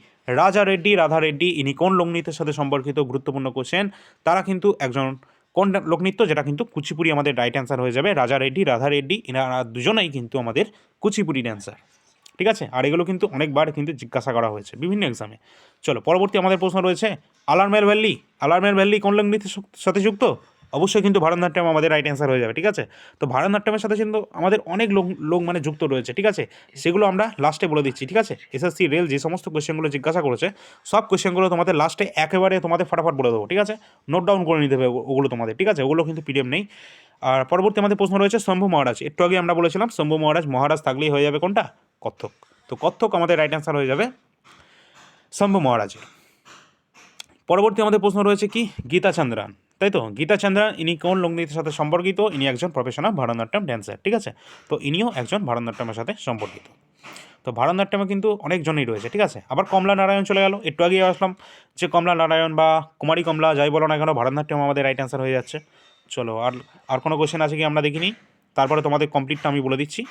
রাজা রেড্ডি, রাধা রেড্ডি, ইনি কোন লোকনৃত্যের সাথে সম্পর্কিত গুরুত্বপূর্ণ কোশ্চেন তারা কিন্তু একজন কোন লোকনৃত্য যেটা কিন্তু কুচিপুড়ি আমাদের রাইট অ্যান্সার হয়ে যাবে। রাজা রেড্ডি, রাধা রেড্ডি, এনারা দুজনেই কিন্তু আমাদের কুচিপুড়ি ড্যান্সার ঠিক আছে? আর এগুলো কিন্তু অনেকবার কিন্তু জিজ্ঞাসা করা হয়েছে বিভিন্ন এক্সামে চলো, পরবর্তী আমাদের প্রশ্ন রয়েছে আলার্মের ভ্যালি আলার্মের ভ্যালি কোন লোকনৃত্যের সাথে যুক্ত? অবশ্যই কিন্তু ভারতনাট্যম আমাদের রাইট অ্যান্সার হয়ে যাবে, ঠিক আছে? তো ভারতনাট্যমের সাথে কিন্তু আমাদের অনেক লোক লোক মানে যুক্ত রয়েছে, ঠিক আছে? সেগুলো আমরা লাস্টে বলে দিচ্ছি, ঠিক আছে? এসএসসি রেল যে সমস্ত কোয়েশ্চেনগুলো জিজ্ঞাসা করেছে, সব কোয়েশ্চেনগুলো তোমাদের লাস্টে একেবারে তোমাদের ফটাফট বলে দেবো, ঠিক আছে? নোট ডাউন করে নিতে হবে ওগুলো তোমাদের, ঠিক আছে? ওগুলো কিন্তু পিডিএফ নেই। আর পরবর্তী আমাদের প্রশ্ন রয়েছে শম্ভু মহারাজ, একটু আগে আমরা বলেছিলাম শম্ভু মহারাজ মহারাজ থাকলেই হয়ে যাবে কোনটা? কত্থক। তো কত্থক আমাদের রাইট অ্যান্সার হয়ে যাবে শম্ভু মহারাজের। পরবর্তী আমাদের প্রশ্ন রয়েছে কি? গীতা চন্দ্রান। তাই তো? গীতা চন্দ্রান ইনি কোন লোকনৃত্যের সাথে সম্পর্কিত? ইনি একজন প্রফেশনাল ভারতনাট্যম ড্যান্সার ঠিক আছে? তো ইনিও একজন ভারতনাট্যমের সাথে সম্পর্কিত। তো ভারতনাট্যমে কিন্তু অনেকজনই রয়েছে, ঠিক আছে? আবার কমলা নারায়ণ চলে গেল, একটু আগে আসলাম যে কমলা নারায়ণ বা কুমারী কমলা, যাই বলো না কেন, ভারতনাট্যম আমাদের রাইট অ্যান্সার হয়ে যাচ্ছে। চলো, আর আর কোনো কোশ্চেন আছে কি আমরা দেখিনি? তারপরে তোমাদের কমপ্লিটটা আমি বলে দিচ্ছি।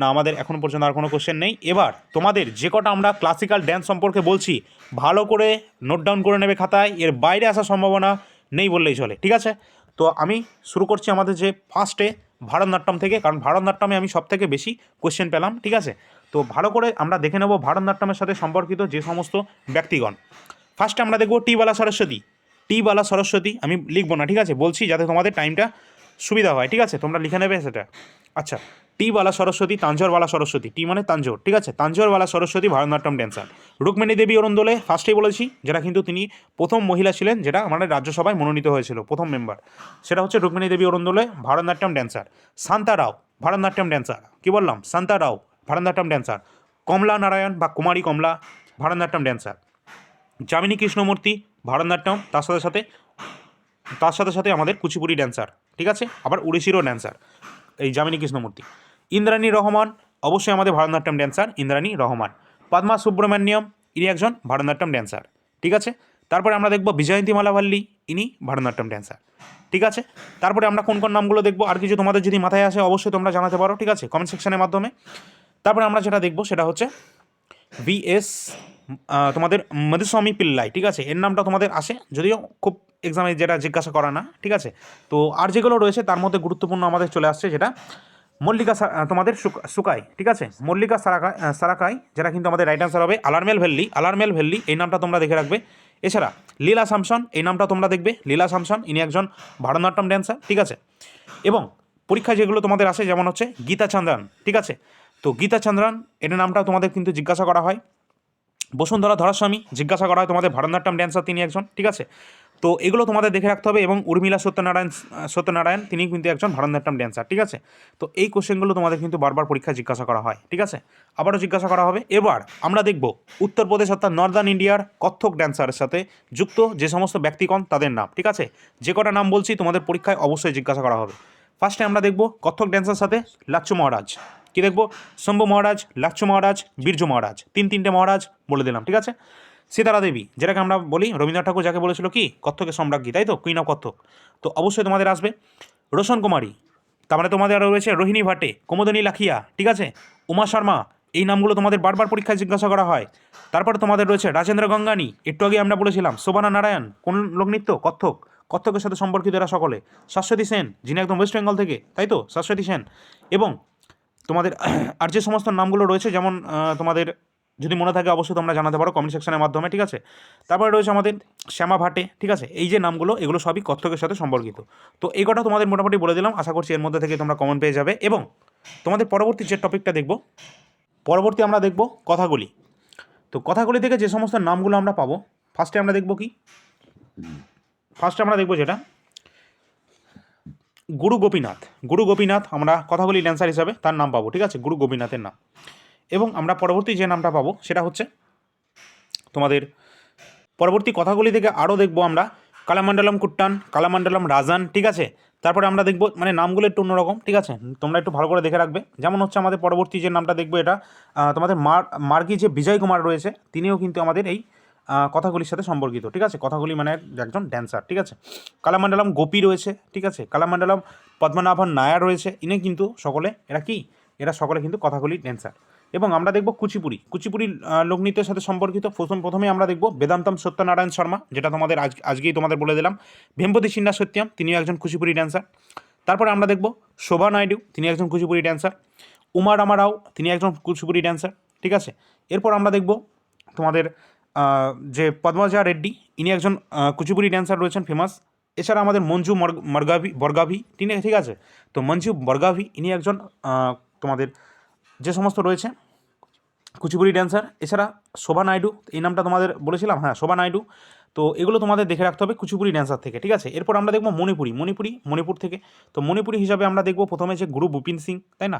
না, আমাদের এখন পর্যন্ত আর কোনো কোশ্চেন নেই। এবার তোমাদের যে কটা আমরা ক্লাসিক্যাল ড্যান্স সম্পর্কে বলছি, ভালো করে নোট ডাউন করে নেবে খাতায়। এর বাইরে আসার সম্ভাবনা নেই বললেই চলে, ঠিক আছে? তো আমি শুরু করছি আমাদের যে ফার্স্টে ভারতনাট্যম থেকে, কারণ ভারতনাট্যমে আমি সব থেকে বেশি কোয়েশ্চেন পেলাম, ঠিক আছে? তো ভালো করে আমরা দেখে নেব ভারতনাট্যমের সাথে সম্পর্কিত যে সমস্ত ব্যক্তিগণ। ফার্স্টে আমরা দেখব টি বালা সরস্বতী। টি বালা সরস্বতী, আমি লিখব না, ঠিক আছে? বলছি যাতে তোমাদের টাইমটা সুবিধা হয়, ঠিক আছে? তোমরা লিখে নেবে সেটা। আচ্ছা টি বালা সরস্বতী তাঞ্জোরওয়ালা সরস্বতী। টি মানে তাঞ্জোর, ঠিক আছে? তাঞ্জোরওয়ালা সরস্বতী ভারতনাট্যম ড্যান্সার রুক্মিণী দেবী অরুন্দোলে ফার্স্টেই বলেছি, যেটা কিন্তু তিনি প্রথম মহিলা ছিলেন, যেটা আমাদের রাজ্যসভায় মনোনীত হয়েছিল, প্রথম মেম্বার সেটা হচ্ছে রুক্মিণী দেবী অরুন্দোলে ভারতনাট্যম ড্যান্সার শান্তা রাও, ভারতনাট্যম ড্যান্সার কি বললাম? শান্তা রাও, ভারতনাট্যম ড্যান্সার কমলা নারায়ণ বা কুমারী কমলা, ভারতনাট্যম ড্যান্সার যামিনী কৃষ্ণমূর্তি, ভারতনাট্যম, তার সাথে সাথে, তার সাথে সাথে আমাদের কুচিপুড়ি ড্যান্সার ঠিক আছে? আবার উড়িষ্যিরও ড্যান্সার এই যামিনী কৃষ্ণমূর্তি। ইন্দ্রাণী রহমান, অবশ্যই আমাদের ভারতনাট্যম ড্যান্সার ইন্দ্রাণী রহমান। পদ্মা সুব্রমণ্যম, ইনি একজন ভারতনাট্যম ড্যান্সার ঠিক আছে? তারপরে আমরা দেখব বিজয়ন্তী মালাভাল্লি, ইনি ভারতনাট্যম ড্যান্সার ঠিক আছে? তারপরে আমরা কোন কোন নামগুলো দেখব, আর কিছু তোমাদের যদি মাথায় আসে, অবশ্যই তোমরা জানাতে পারো, ঠিক আছে? কমেন্ট সেকশনের মাধ্যমে। তারপরে আমরা যেটা দেখব, সেটা হচ্ছে ভিএস তোমাদের মধুস্বামী পিল্লাই, ঠিক আছে? এর নামটা তোমাদের আসে, যদিও খুব এক্সামে যেটা জিজ্ঞাসা করা না, ঠিক আছে? তো আর যেগুলো রয়েছে, তার মধ্যে গুরুত্বপূর্ণ আমাদের চলে আসছে যেটা মল্লিকা তোমাদের সুক- সুকাই, ঠিক আছে? মল্লিকা সারাকাই সারাকাই, যেটা কিন্তু আমাদের রাইট অ্যান্সার হবে আলারমেল ভ্যাল্লি আলারমেল ভ্যাল্লি এই নামটা তোমরা দেখে রাখবে। এছাড়া লীলা সামসন, এই নামটা তোমরা দেখবে। লীলা সামসন, ইনি একজন ভারতনাট্যম ড্যান্সার ঠিক আছে? এবং পরীক্ষায় যেগুলো তোমাদের আসে, যেমন হচ্ছে গীতা চন্দ্রান, ঠিক আছে? তো গীতা চন্দ্রান এটার নামটা তোমাদের কিন্তু জিজ্ঞাসা করা হয়। বসুন্ধরা ধরাস্বামী, জিজ্ঞাসা করা হয় তোমাদের ভারতনাট্যম ড্যান্সার তিনি একজন, ঠিক আছে? তো এগুলো তোমাদের দেখে রাখতে হবে এবং উর্মিলা সত্যনারায়ণ সত্যনারায়ণ তিনি কিন্তু একজন ভারতনাট্যম ড্যান্সার ঠিক আছে? তো এই কোশ্চেনগুলো তোমাদের কিন্তু বারবার পরীক্ষায় জিজ্ঞাসা করা হয়, ঠিক আছে? আবারও জিজ্ঞাসা করা হবে। এবার আমরা দেখব উত্তরপ্রদেশ অর্থাৎ নর্দার্ন ইন্ডিয়ার কত্থক ড্যান্সারের সাথে যুক্ত যে সমস্ত ব্যক্তিগণ, তাদের নাম, ঠিক আছে? যে কটা নাম বলছি তোমাদের পরীক্ষায় অবশ্যই জিজ্ঞাসা করা হবে। ফার্স্টে আমরা দেখব কত্থক ড্যান্সার সাথে লাচ্চু মহারাজ। কি দেখব? শম্ভু মহারাজ লাচ্চু মহারাজ বীর্য মহারাজ। তিন তিনটে মহারাজ বলে দিলাম, ঠিক আছে? সীতারা দেবী, যেটাকে আমরা বলি, রবীন্দ্রনাথ ঠাকুর যাকে বলেছিল কি? কত্থকের সম্রাজ্ঞী তাই তো? Queen of Kathak. তো অবশ্যই তোমাদের আসবে। রোশন কুমারী তারপরে তোমাদের আরও রয়েছে রোহিণী ভাটে, কুমোদিনী লাখিয়া, ঠিক আছে? উমা শর্মা, এই নামগুলো তোমাদের বারবার পরীক্ষায় জিজ্ঞাসা করা হয়। তারপরে তোমাদের রয়েছে রাজেন্দ্র গঙ্গানি, একটু আগে আমরা বলেছিলাম, শোভানা নারায়ণ, কোন লোকনৃত্য? কত্থক। কত্থকের সাথে সম্পর্কিত এরা সকলে। শাশ্বতী সেন, যিনি একদম ওয়েস্ট বেঙ্গল থেকে, তাই তো? শাশ্বতী সেন। এবং তোমাদের আর যে সমস্ত নামগুলো রয়েছে যেমন তোমাদের যদি মনে থাকে অবশ্যই তোমরা জানাতে পারো কমেন্ট সেকশনের মাধ্যমে ঠিক আছে? তারপরে রয়েছে আমাদের শ্যামা ভাটে ঠিক আছে? এই যে নামগুলো এগুলো সবই কত্থকের সাথে সম্পর্কিত। তো এই কটা তোমাদের মোটামুটি বলে দিলাম আশা করছি এর মধ্যে থেকে তোমরা কমন পেয়ে যাবে। এবং তোমাদের পরবর্তী যে টপিকটা দেখব পরবর্তী আমরা দেখব কথাগুলি। তো কথাগুলি থেকে যে সমস্ত নামগুলো আমরা পাবো ফার্স্টে আমরা দেখব কি? ফার্স্টে আমরা দেখব যেটা গুরু গোপীনাথ। গুরু গোপীনাথ, আমরা কথাগুলি ড্যান্সার হিসাবে, তার নাম পাবো, ঠিক আছে? গুরু গোপীনাথের নাম। এবং আমরা পরবর্তী যে নামটা পাবো, সেটা হচ্ছে তোমাদের পরবর্তী কথাগুলি থেকে আরও দেখব আমরা। কালামণ্ডলম কুট্টান কালামণ্ডলম রাজান, ঠিক আছে? তারপরে আমরা দেখব মানে নামগুলো একটু অন্যরকম, ঠিক আছে? তোমরা একটু ভালো করে দেখে রাখবে। যেমন হচ্ছে আমাদের পরবর্তী যে নামটা দেখব এটা তোমাদের মার, মার্গি যে বিজয় কুমার রয়েছে, তিনিও কিন্তু আমাদের এই কথাগুলির সাথে সম্পর্কিত, ঠিক আছে? কথাগুলি মানে একজন ড্যান্সার ঠিক আছে? কালামণ্ডলম গোপী রয়েছে, ঠিক আছে? কালামণ্ডলম পদ্মনাভন নায়ার রয়েছে, ইনি কিন্তু সকলে, এরা কি? এরা সকলে কিন্তু কথাগুলি ড্যান্সার এবং আমরা দেখব কুচিপুরি কুচিপুরি লোকনৃত্যের সাথে সম্পর্কিত। প্রথম, প্রথমে আমরা দেখব বেদান্তম সত্যনারায়ণ শর্মা, যেটা তোমাদের আজ, আজকেই তোমাদের বলে দিলাম। ভেম্পতি সিন্না সত্যম তিনিও একজন কুচিপুরি ড্যান্সার তারপরে আমরা দেখব শোভা নাইডু, তিনি একজন কুচিপুরি ড্যান্সার উমা রামা রাও, তিনি একজন কুচিপুরি ড্যান্সার ঠিক আছে? এরপর আমরা দেখব তোমাদের যে পদ্মজা রেড্ডি, ইনি একজন কুচিপুরি ড্যান্সার রয়েছেন ফেমাস এছাড়া আমাদের মঞ্জু মর মর্গাভি, বর্গাভি, তিনি, ঠিক আছে? তো মঞ্জু বর্গাভি, ইনি একজন তোমাদের যে সমস্ত রয়েছে, কুচিপুরি ড্যান্সার এছাড়া শোভা নাইডু, এই নামটা তোমাদের বলেছিলাম? হ্যাঁ শোভা নাইডু। তো এগুলো তোমাদের দেখে রাখতে হবে কুচিপুরি ড্যান্সার থেকে, ঠিক আছে? এরপর আমরা দেখব মণিপুরি মণিপুরি, মণিপুর থেকে। তো মণিপুরি হিসাবে আমরা দেখব প্রথমে যে গুরু বিপিন সিং, তাই না?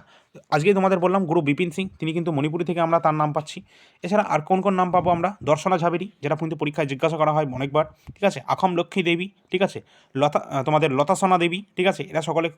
আজকেই তোমাদের বললাম গুরু বিপিন সিং, তিনি কিন্তু মণিপুরি থেকে আমরা তার নাম পাচ্ছি। এছাড়া আর কোন কোন নাম পাবো আমরা? দর্শনা ঝাবেরি, যেটা কিন্তু পরীক্ষায় জিজ্ঞাসা করা হয় অনেকবার, ঠিক আছে? আখম লক্ষ্মী দেবী, ঠিক আছে? লতা তোমাদের লতাসনা দেবী, ঠিক আছে? এরা সকলে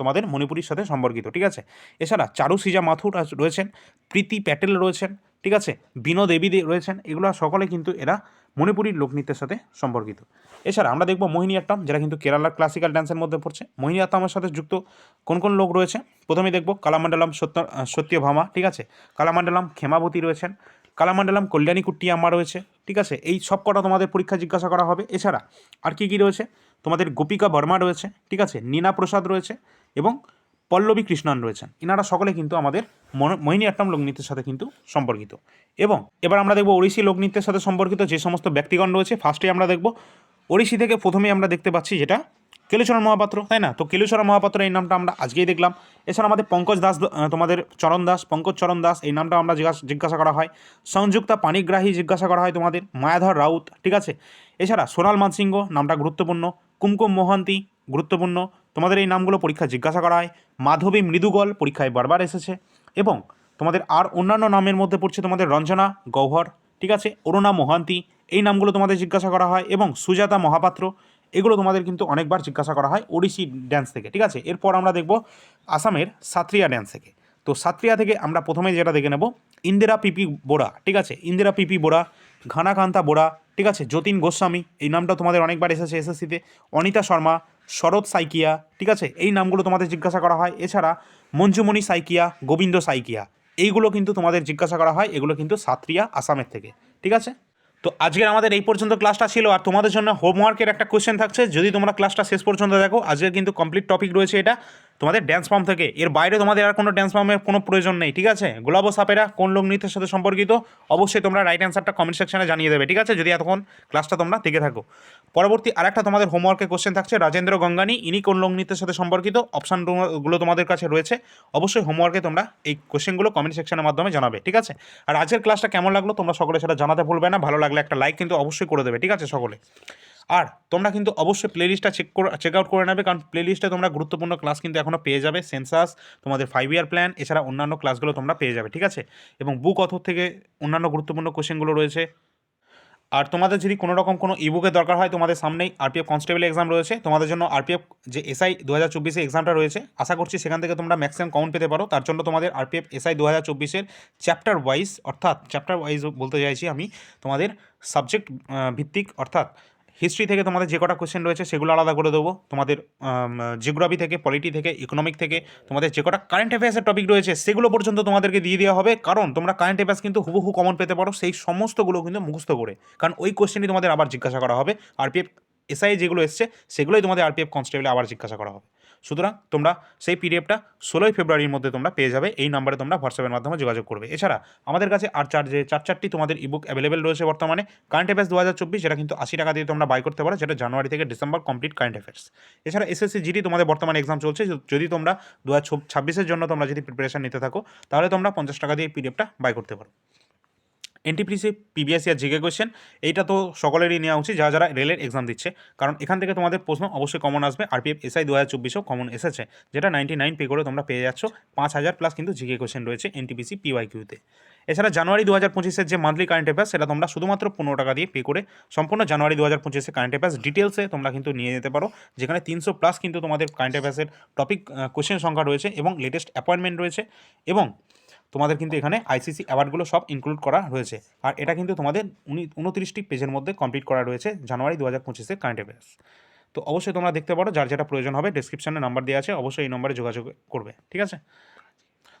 তোমাদের মণিপুরীর সাথে সম্পর্কিত, ঠিক আছে? এছাড়া চারু সিজা মাথুর রয়েছেন, প্রীতি প্যাটেল রয়েছেন, ঠিক আছে? বিনো দেবী রয়েছেন, এগুলো সকলে কিন্তু এরা মণিপুরীর লোকনৃত্যের সাথে সম্পর্কিত। এছাড়া আমরা দেখব মোহিনীআট্টম যেটা কিন্তু কেরালার ক্লাসিক্যাল ডান্সের মধ্যে পড়ছে। মোহিনী মোহিনীআট্টমের সাথে যুক্ত কোন কোন লোক রয়েছে? প্রথমে দেখব কালামণ্ডলম সত্য আহ, সত্য ভামা ঠিক আছে? কালামণ্ডলম ক্ষেমাবতী রয়েছেন। কালামণ্ডলম কল্যাণী কুট্টি আম্মা রয়েছে ঠিক আছে? এই সব কটা তোমাদের পরীক্ষা জিজ্ঞাসা করা হবে। এছাড়া আর কী কী রয়েছে? তোমাদের গোপিকা বর্মা রয়েছে ঠিক আছে? নীনা প্রসাদ রয়েছে এবং পল্লবী কৃষ্ণন রয়েছেন। এনারা সকলে কিন্তু আমাদের মন- মোহিনীআট্টম লোকনৃত্যের সাথে কিন্তু সম্পর্কিত। এবং এবার আমরা দেখব ওড়িশি লোকনৃত্যের সাথে সম্পর্কিত যে সমস্ত ব্যক্তিগণ রয়েছে ফার্স্টে আমরা দেখব ওড়িশি থেকে প্রথমেই আমরা দেখতে পাচ্ছি যেটা কেলুচরণ মহাপাত্র, তাই না? তো কেলুচরণ মহাপাত্র এই নামটা আমরা আজকেই দেখলাম। এছাড়া আমাদের পঙ্কজ দাস তোমাদের চরণ দাস, পঙ্কজ চরণ দাস, এই নামটা আমরা জিজ্ঞাসা করা হয়। সংযুক্তা পানিগ্রাহী জিজ্ঞাসা করা হয় তোমাদের। মায়াধর রাউত, ঠিক আছে? এছাড়া সোনাল মানসিংহ, নামটা গুরুত্বপূর্ণ। কুমকুম মোহান্তি, গুরুত্বপূর্ণ। তোমাদের এই নামগুলো পরীক্ষা জিজ্ঞাসা করা হয় মাধবী মৃদুগল পরীক্ষায় বারবার এসেছে এবং তোমাদের আর অন্যান্য নামের মধ্যে পড়ছে তোমাদের রঞ্জনা, গৌহর, ঠিক আছে? অরুণা মোহান্তি, এই নামগুলো তোমাদের জিজ্ঞাসা করা হয় এবং সুজাতা মহাপাত্র, এগুলো তোমাদের কিন্তু অনেকবার জিজ্ঞাসা করা হয় ওড়িশি ড্যান্স থেকে, ঠিক আছে? এরপর আমরা দেখব আসামের সাত্রিয়া ড্যান্স থেকে। তো সাত্রিয়া থেকে আমরা প্রথমে যেটা দেখে নেব, ইন্দিরা পিপি বোরা, ঠিক আছে? ইন্দিরা পিপি বোরা, ঘানাকান্তা বোরা, ঠিক আছে? যতীন গোস্বামী, এই নামটা তোমাদের অনেকবার এসেছে এসএসসিতে অনিতা শর্মা শরৎ সাইকিয়া, ঠিক আছে? এই নামগুলো তোমাদের জিজ্ঞাসা করা হয়। এছাড়া মঞ্জুমণি সাইকিয়া, গোবিন্দ সাইকিয়া, এইগুলো কিন্তু তোমাদের জিজ্ঞাসা করা হয়। এগুলো কিন্তু সাতরিয়া আসামের থেকে, ঠিক আছে? তো আজকের আমাদের এই পর্যন্ত ক্লাসটা ছিল। আর তোমাদের জন্য হোমওয়ার্কের একটা কোয়েশ্চেন থাকছে। যদি তোমরা ক্লাসটা শেষ পর্যন্ত দেখো, আজকের কিন্তু কমপ্লিট টপিক রয়েছে এটা। তোমাদের ড্যান্স ফর্ম থেকে। এর বাইরে তোমাদের আর কোনো ড্যান্স ফর্মের কোনো প্রয়োজন নেই, ঠিক আছে? গোলাপ সাপেরা, কোন লোকনৃত্যের সাথে সম্পর্কিত, অবশ্যই তোমরা রাইট অ্যান্সারটা কমেন্ট সেকশনে জানিয়ে দেবে, ঠিক আছে? যদি এতক্ষণ ক্লাসটা তোমরা দেখে থাকো। পরবর্তী আরেকটা তোমাদের হোমওয়ার্কের কোশ্চেন থাকছে, রাজেন্দ্র গঙ্গানি, ইনি কোন লোকনৃত্যের সাথে সম্পর্কিত? অপশানগুলো তোমাদের কাছে রয়েছে। অবশ্যই হোমওয়ার্কে তোমরা এই কোশ্চেনগুলো কমেন্ট সেকশনের মাধ্যমে জানাবে, ঠিক আছে? আর আজকের ক্লাসটা কেমন লাগল তোমরা সকলে সেটা জানাতে ভুলবে না, ভালো লাগলে একটা লাইক কিন্তু অবশ্যই করে দেবে, ঠিক আছে সকলে? আর তোমরা কিন্তু অবশ্যই প্লেলিস্টটা চেক করে চেক আউট করে নেবে। কারণ প্লেলিস্টে তোমরা গুরুত্বপূর্ণ ক্লাস কিন্তু এখনও পেয়ে যাবে। সেন্সাস তোমাদের ফাইভ ইয়ার প্ল্যান এছাড়া অন্যান্য ক্লাসগুলো তোমরা পেয়ে যাবে, ঠিক আছে? এবং বুক অথর থেকে অন্যান্য গুরুত্বপূর্ণ কোশ্চেনগুলো রয়েছে। আর তোমাদের যদি কোনো রকম কোনো ইবুকের দরকার হয়, তোমাদের সামনেই আরপিএফ কনস্টেবল এক্সাম রয়েছে। তোমাদের জন্য আরপিএফ যে এসআই দু হাজার চব্বিশে এক্সামটা রয়েছে, আশা করছি সেখান থেকে তোমরা ম্যাক্সিমাম কাউন্ট পেতে পারো। তার জন্য তোমাদের আরপিএফ এসআই দু হাজার চব্বিশের চ্যাপ্টার ওয়াইজ অর্থাৎ চ্যাপ্টার ওয়াইজ বলতে চাইছি আমি, তোমাদের সাবজেক্ট ভিত্তিক, অর্থাৎ হিস্ট্রি থেকে তোমাদের যে কটা কোশ্চেন রয়েছে সেগুলো আলাদা করে দেবো। তোমাদের জিওগ্রাফি থেকে পলিটি থেকে ইকোনমিক থেকে, তোমাদের যে কটা কারেন্ট অ্যাফেয়ার্সের টপিক রয়েছে সেগুলো পর্যন্ত তোমাদেরকে দিয়ে দেওয়া হবে। কারণ তোমরা কারেন্ট অ্যাফেয়ার্স কিন্তু হুবহু কমন পেতে পারো, সেই সমস্তগুলো কিন্তু মুখস্থ করে। কারণ ওই কোয়েশ্চেনই তোমাদের আবার জিজ্ঞাসা করা হবে। আরপিএফ এসআই যেগুলো এসছে, সেগুলোই তোমাদের আরপিএফ কনস্টেবলে আবার জিজ্ঞাসা করা হবে। সুতরাং তোমরা সেই পিডিএফটা ষোলোই ফেব্রুয়ারির মধ্যে তোমরা পেয়ে যাবে। এই নাম্বারে তোমরা হোয়াটসঅ্যাপের মাধ্যমে যোগাযোগ করবে। এছাড়া আমাদের কাছে আর চার যে চার চারটি তোমাদের ইবুক অ্যাভেলেবেল রয়েছে বর্তমানে কারেন্ট অ্যাফেয়ার্স দু হাজার চব্বিশ, যেটা কিন্তু আশি টাকা দিয়ে তোমরা বাই করতে পারো, যেটা জানুয়ারি থেকে ডিসেম্বর কমপ্লিট কারেন্ট অ্যাফেয়ার্স এছাড়া এসএসসি জিডি তোমাদের বর্তমানে এক্সাম চলছে। যদি তোমরা দু হাজার ছাব্বিশের জন্য তোমরা যদি প্রিপারেশন নিতে থাকো, তাহলে তোমরা পঞ্চাশ টাকা দিয়ে পিডিএফটা বাই করতে পারো। এনটিপিসি পিবিএসসি আর জিকে কোয়েশ্চেন এইটা তো সকলেরই নেওয়া উচিত, যারা যারা রেলের এক্সাম দিচ্ছে। কারণ এখান থেকে তোমাদের প্রশ্ন অবশ্যই কমন আসবে। আরপিএফ এসআই দু হাজার চব্বিশেও কমন এসেছে। যেটা নাইনটি নাইন পে করে তোমরা পেয়ে যাচ্ছ। পাঁচ হাজার প্লাস কিন্তু জিকে কোয়েশ্চেন রয়েছে এনটিপিসি পিওয়াই কিউতে এছাড়া জানুয়ারি দু হাজার পঁচিশের যে মান্থলি কারেন্ট অ্যাফেয়ার্স সেটা তোমরা শুধুমাত্র পনেরো টাকা দিয়ে পে করে সম্পূর্ণ জানুয়ারি দু হাজার পঁচিশে কারেন্ট অ্যাফেয়ার্স ডিটেলসে তোমরা কিন্তু নিয়ে যেতে পারো, যেখানে তিনশো প্লাস কিন্তু তোমাদের কারেন্ট অ্যাফেয়ার্সের টপিক কোয়েশ্চেন সংখ্যা রয়েছে এবং লেটেস্ট অ্যাপয়েন্টমেন্ট রয়েছে। এবং তোমাদের কিন্তু এখানে আইসিসি অ্যাওয়ার্ডগুলো সব ইনক্লুড করা রয়েছে। আর এটা কিন্তু তোমাদের উনি, উনত্রিশটি পেজের মধ্যে কমপ্লিট করা রয়েছে জানুয়ারি দু হাজার পঁচিশে কারেন্ট অ্যাফেয়ার্স তো অবশ্যই তোমরা দেখতে পারো, যার যেটা প্রয়োজন হবে ডিসক্রিপশনে নাম্বার দেওয়া আছে, অবশ্যই এই নম্বরে যোগাযোগ করবে, ঠিক আছে?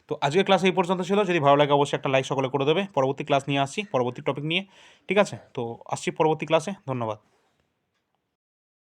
তো আজকের ক্লাস এই পর্যন্ত ছিল, যদি ভালো লাগে অবশ্যই একটা লাইক সকলে করে দেবে। পরবর্তী ক্লাস নিয়ে আসছি, পরবর্তী টপিক নিয়ে, ঠিক আছে? তো আসছি পরবর্তী ক্লাসে ধন্যবাদ।